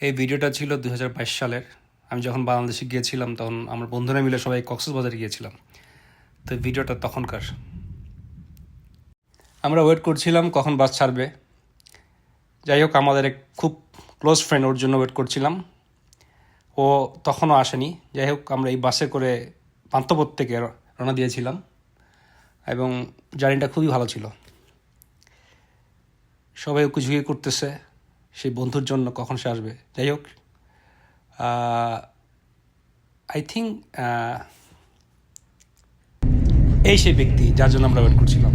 এই ভিডিওটা ছিল দু হাজার বাইশ সালের। আমি যখন বাংলাদেশে গিয়েছিলাম, তখন আমার বন্ধুরা মিলে সবাই কক্সবাজারে গিয়েছিলাম। তো ভিডিওটা তখনকার। আমরা ওয়েট করছিলাম কখন বাস ছাড়বে। যাই হোক, আমাদের এক খুব ক্লোজ ফ্রেন্ড ওর জন্য ওয়েট করছিলাম। ও তখনও আসেনি। যাই হোক, আমরা এই বাসে করে পান্থপথ থেকে রওনা দিয়েছিলাম এবং জার্নিটা খুবই ভালো ছিল। সবাই ওকে ঝুঁকে করতেছে। সেই বন্ধুর জন্য কখন সে আসবে? যাই হোক আই থিঙ্ক এই সেই ব্যক্তি যার জন্য আমরা ওয়েট করছিলাম।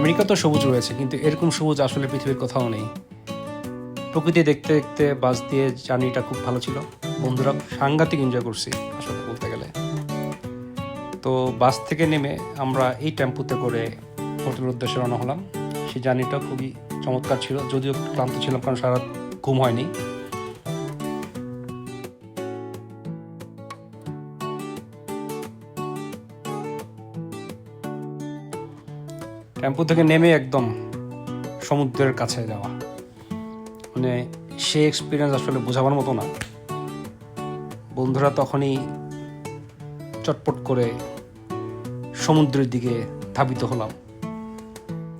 আমেরিকা তো সবুজ রয়েছে, কিন্তু এরকম সবুজ আসলে পৃথিবীর কোথাও নেই। প্রকৃতি দেখতে দেখতে বাস দিয়ে জার্নিটা খুব ভালো ছিল। বন্ধুরা, সাংঘাতিক এনজয় করছি, আসলে বলতে গেলে। তো বাস থেকে নেমে আমরা এই টেম্পুতে করে হোটেলের উদ্দেশ্যে রওনা হলাম। সেই জার্নিটা খুবই চমৎকার ছিল, যদিও ক্লান্ত ছিলাম কারণ সারা ঘুম হয়নি। টেম্পু থেকে নেমে একদম সমুদ্রের কাছে যাওয়া। মানে সে এক্সপিরিয়েন্স আসলে বোঝাবার মতো না। বন্ধুরা তখনই চটপট করে সমুদ্রের দিকে ধাবিত হলাম।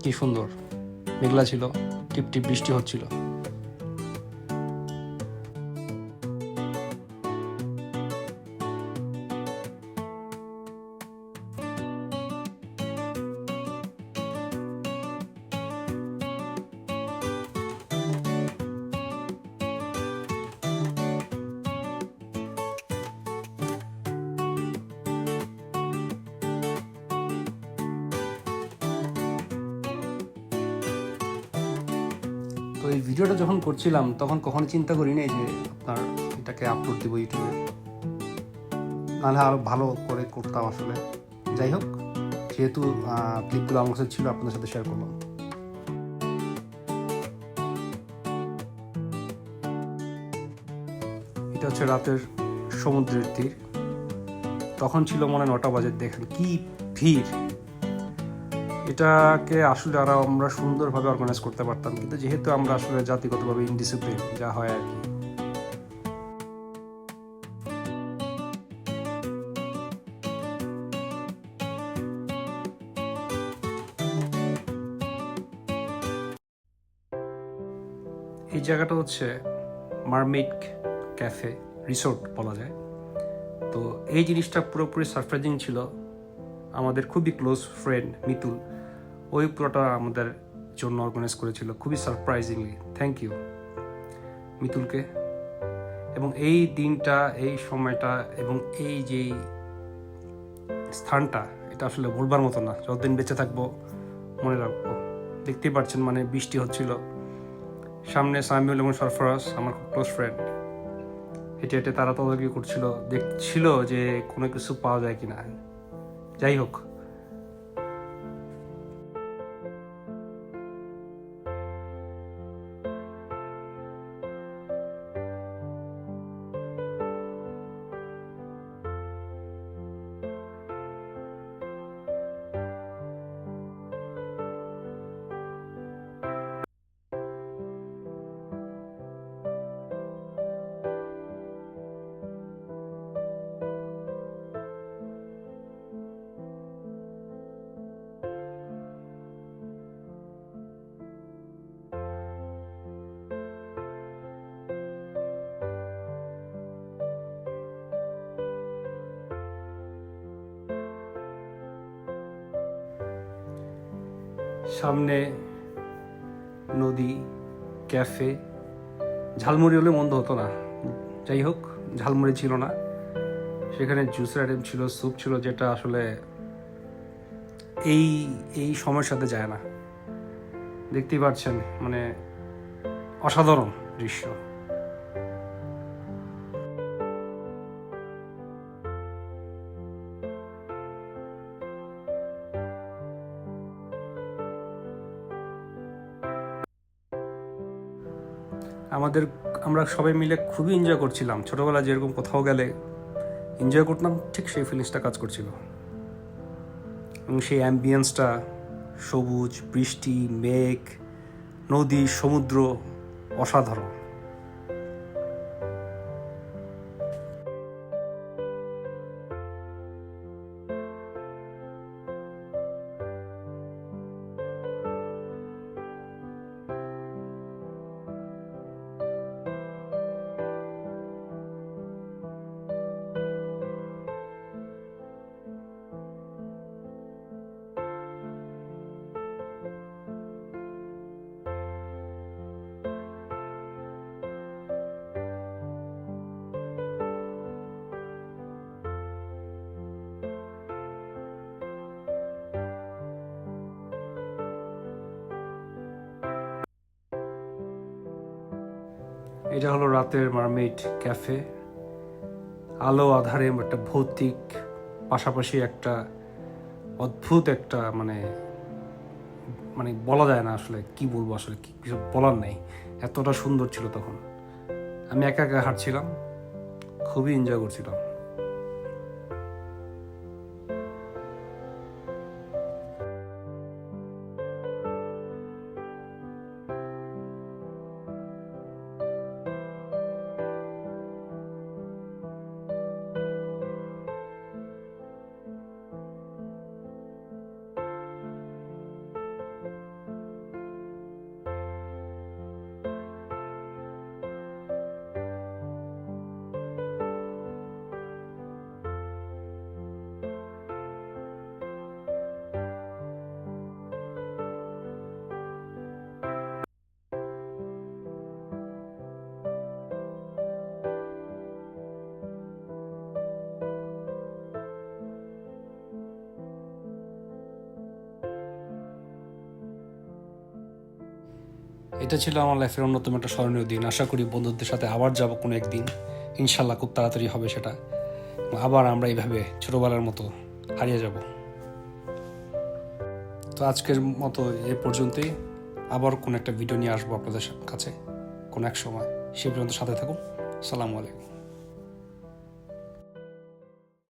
কি সুন্দর, মেঘলা ছিল, টিপটিপ টিপ বৃষ্টি হচ্ছিল। তো এই ভিডিওটা যখন করছিলাম, তখন কখনো চিন্তা করি নাই যে আপনার এটাকে আপলোড দেবো ইউটিউবে নাহলে আরও ভালো করে করতাম আসলে। যাই হোক, যেহেতু ক্লিপগুলো আমার কাছে ছিল, আপনাদের সাথে শেয়ার করলাম। এটা হচ্ছে রাতের সমুদ্রের তীর। তখন ছিল মনে নটা বাজে, দেখেন কি ভিড়। এটাকে আসলে আরও আমরা সুন্দরভাবে অর্গানাইজ করতে পারতাম। কিন্তু যেহেতু আমরা আসলে জাতিগতভাবে ইনডিসিপ্লিন যা হয় আর কি। এই জায়গাটা হচ্ছে মারমেড ক্যাফে রিসোর্ট বলা যায়। তো এই জিনিসটা পুরোপুরি সারপ্রাইজিং ছিল। আমাদের খুবই ক্লোজ ফ্রেন্ড মিতুল। ওই পুরোটা আমাদের জন্য অর্গানাইজ করেছিল, খুবই সারপ্রাইজিংলি থ্যাংক ইউ মিতুলকে। এবং এই দিনটা, এই সময়টা এবং এই যে স্থানটা, এটা আসলে ভুলবার মতো না। যতদিন বেঁচে থাকব, মনে রাখব। দেখতেই পাচ্ছেন মানে বৃষ্টি হচ্ছিল। সামনে সামিউল এবং সরফরাজ, আমার খুব ক্লোজ ফ্রেন্ড হেঁটে হেঁটে তারা তদারকি করছিল। দেখছিল যে কোনো কিছু পাওয়া যায় কি না যাই হোক সামনে নদী, ক্যাফে, ঝালমুড়ি হলে মন্দ হতো না। যাই হোক, ঝালমুড়ি ছিল না। সেখানে জুসের আইটেম ছিল স্যুপ ছিল, যেটা আসলে এই এই সময়ের সাথে যায় না। দেখতেই পাচ্ছেন মানে অসাধারণ দৃশ্য। আমাদের, আমরা সবাই মিলে খুবই এনজয় করছিলাম। ছোটোবেলা যেরকম কোথাও গেলে এনজয় করতাম, ঠিক সেই ফিলিংসটা কাজ করছিল। এবং সেই অ্যাম্বিয়েন্সটা সবুজ, বৃষ্টি, মেঘ, নদী, সমুদ্র, অসাধারণ। এটা হলো রাতের মারমেড ক্যাফে। আলো আধারে একটা ভৌতিক, পাশাপাশি একটা অদ্ভুত একটা মানে মানে বলা যায় না আসলে কি বলব আসলে কিছু বলার নেই। এতটা সুন্দর ছিল তখন। আমি একা একা হাঁটছিলাম, খুবই এনজয় করছিলাম। এটা ছিল আমার লাইফের অন্যতম একটা স্মরণীয় দিন। আশা করি বন্ধুদের সাথে আবার যাব কোনো একদিন। ইনশাল্লাহ খুব তাড়াতাড়ি হবে সেটা। আবার আমরা এইভাবে ছোটোবেলার মতো হারিয়ে যাব। তো আজকের মতো এ পর্যন্তই। আবার কোনো একটা ভিডিও নিয়ে আসব আপনাদের কাছে। কোনো এক সময়। সে পর্যন্ত সাথে থাকুন। সালামু আলাইকুম।